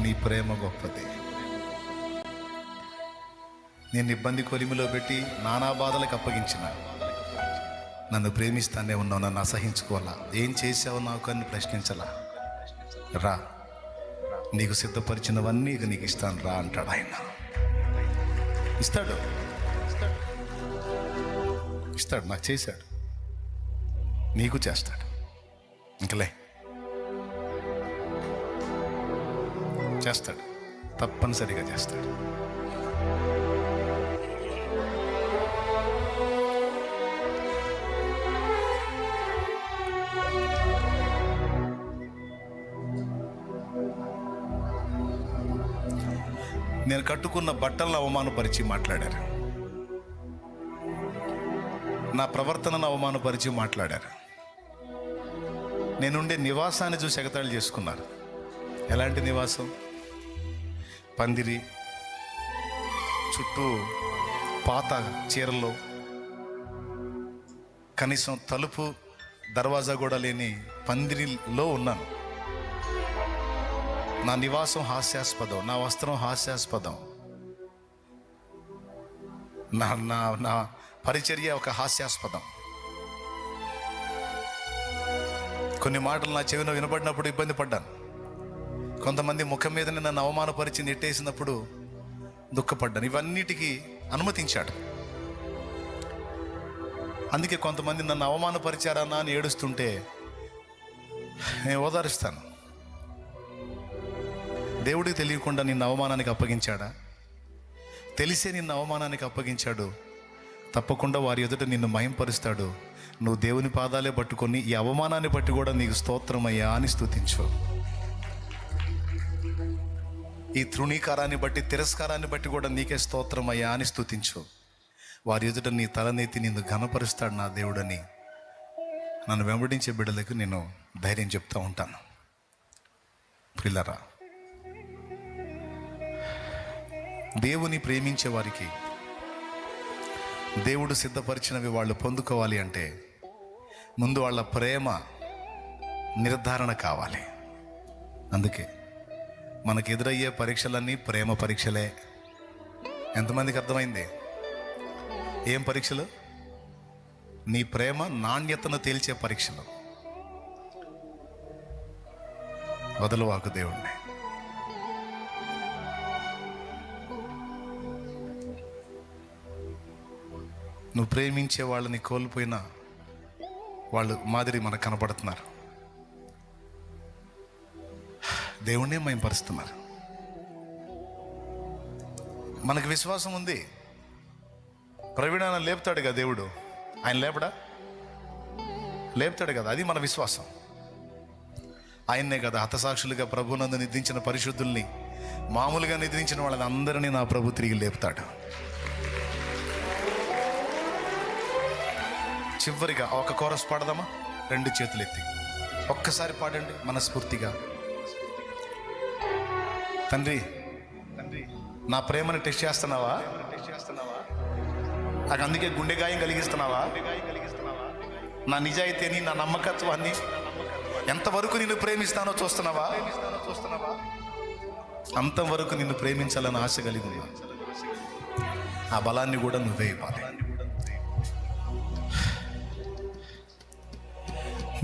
నీ ప్రేమ గొప్పది. నేను ఇబ్బంది కొలిమిలో పెట్టి నానా బాధలకు అప్పగించిన. నన్ను ప్రేమిస్తానే ఉన్నావు నన్ను అసహించుకోవాలా? ఏం చేసావు నాకు అని ప్రశ్నించలా? రా. నీకు సిద్ధపరిచినవన్నీ ఇక నీకు ఇస్తాను రా అంటాడు ఆయన. ఇస్తాడు. ఇస్తాడు నాకు చేశాడు. నీకు చేస్తాడు. ఇంకలే చేస్తాడు. తప్పనిసరిగా చేస్తాడు. నేను కట్టుకున్న బట్టలను అవమానపరిచి మాట్లాడారు. నా ప్రవర్తనను అవమానపరిచి మాట్లాడారు. నేనుండే నివాసాన్ని చూసి ఎగతాళి చేసుకున్నారు. ఎలాంటి నివాసం? పందిరి చుట్టూ పాత చీరల్లో కనీసం తలుపు దర్వాజా కూడా లేని పందిరిలో ఉన్నాను. నా నివాసం హాస్యాస్పదం నా వస్త్రం హాస్యాస్పదం. నా నా నా పరిచర్య ఒక హాస్యాస్పదం. కొన్ని మాటలు నా చెవిలో వినపడినప్పుడు ఇబ్బంది పడ్డాను. కొంతమంది ముఖం మీద నన్ను అవమానపరిచి నెట్టేసినప్పుడు దుఃఖపడ్డాను. ఇవన్నిటికీ అనుమతించాడు. అందుకే కొంతమంది నన్ను అవమానపరిచారన్నా అని ఏడుస్తుంటే నేను ఓదారుస్తాను. దేవుడికి తెలియకుండా నిన్ను అవమానానికి అప్పగించాడా? తెలిసే నిన్ను అవమానానికి అప్పగించాడు. తప్పకుండా వారి ఎదుట నిన్ను మయంపరుస్తాడు. నువ్వు దేవుని పాదాలే పట్టుకొని ఈ అవమానాన్ని బట్టి కూడా నీకు స్తోత్రమయ్యా అని స్థుతించు ఈ తృణీకారాన్ని బట్టి తిరస్కారాన్ని బట్టి కూడా నీకే స్తోత్రమయ్యా అని స్తుతించు. వారి ఎదుట నీ తలనెత్తి నిన్ను ఘనపరుస్తాడు నా దేవుడని నన్ను వెంబడించే బిడ్డలకు నేను ధైర్యం చెప్తూ ఉంటాను. పిల్లరా దేవుని ప్రేమించే వారికి దేవుడు సిద్ధపరిచినవి వాళ్ళు పొందుకోవాలి అంటే ముందు వాళ్ళ ప్రేమ నిర్ధారణ కావాలి. అందుకే మనకు ఎదురయ్యే పరీక్షలన్నీ ప్రేమ పరీక్షలే. ఎంతమందికి అర్థమైంది? ఏం పరీక్షలు? నీ ప్రేమ నాణ్యతను తేల్చే పరీక్షలు. వదలవాకు దేవుణ్ణి. నువ్వు ప్రేమించే వాళ్ళని కోల్పోయినా వాళ్ళు మాదిరి మనకు కనపడుతున్నారు. దేవుణ్ణే మయంపరుస్తున్నారు మనకు విశ్వాసం ఉంది. ప్రవీణాన్ని లేపుతాడు కదా దేవుడు. ఆయన లేపడా? లేపుతాడు కదా అది మన విశ్వాసం. ఆయన్నే కదా హతసాక్షులుగా ప్రభునందు నిద్రించిన పరిశుద్ధుల్ని మామూలుగా నిద్రించిన వాళ్ళని అందరినీ నా ప్రభు తిరిగి లేపుతాడు. చివరిగా ఒక కోరస్ పాడదామా? రెండు చేతులు ఎత్తి ఒక్కసారి పాడండి మనస్ఫూర్తిగా. తండ్రి తండ్రి నా ప్రేమను టెస్ట్ చేస్తున్నావా? టెస్ట్ చేస్తున్నావా నాకు అందుకే గుండె గాయం కలిగిస్తున్నావా? నా నిజాయితీని నా నమ్మకత్వాన్ని ఎంతవరకు నిన్ను ప్రేమిస్తానో చూస్తున్నావా చూస్తున్నావా? అంతవరకు నిన్ను ప్రేమించాలని ఆశ కలిగి ఉన్నా. ఆ బలాన్ని కూడా నువ్వే ఇవ్వాలి.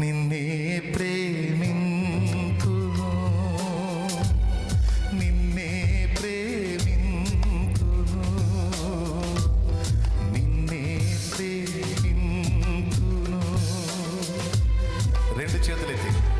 నిన్నే ప్రేమించ Atletik.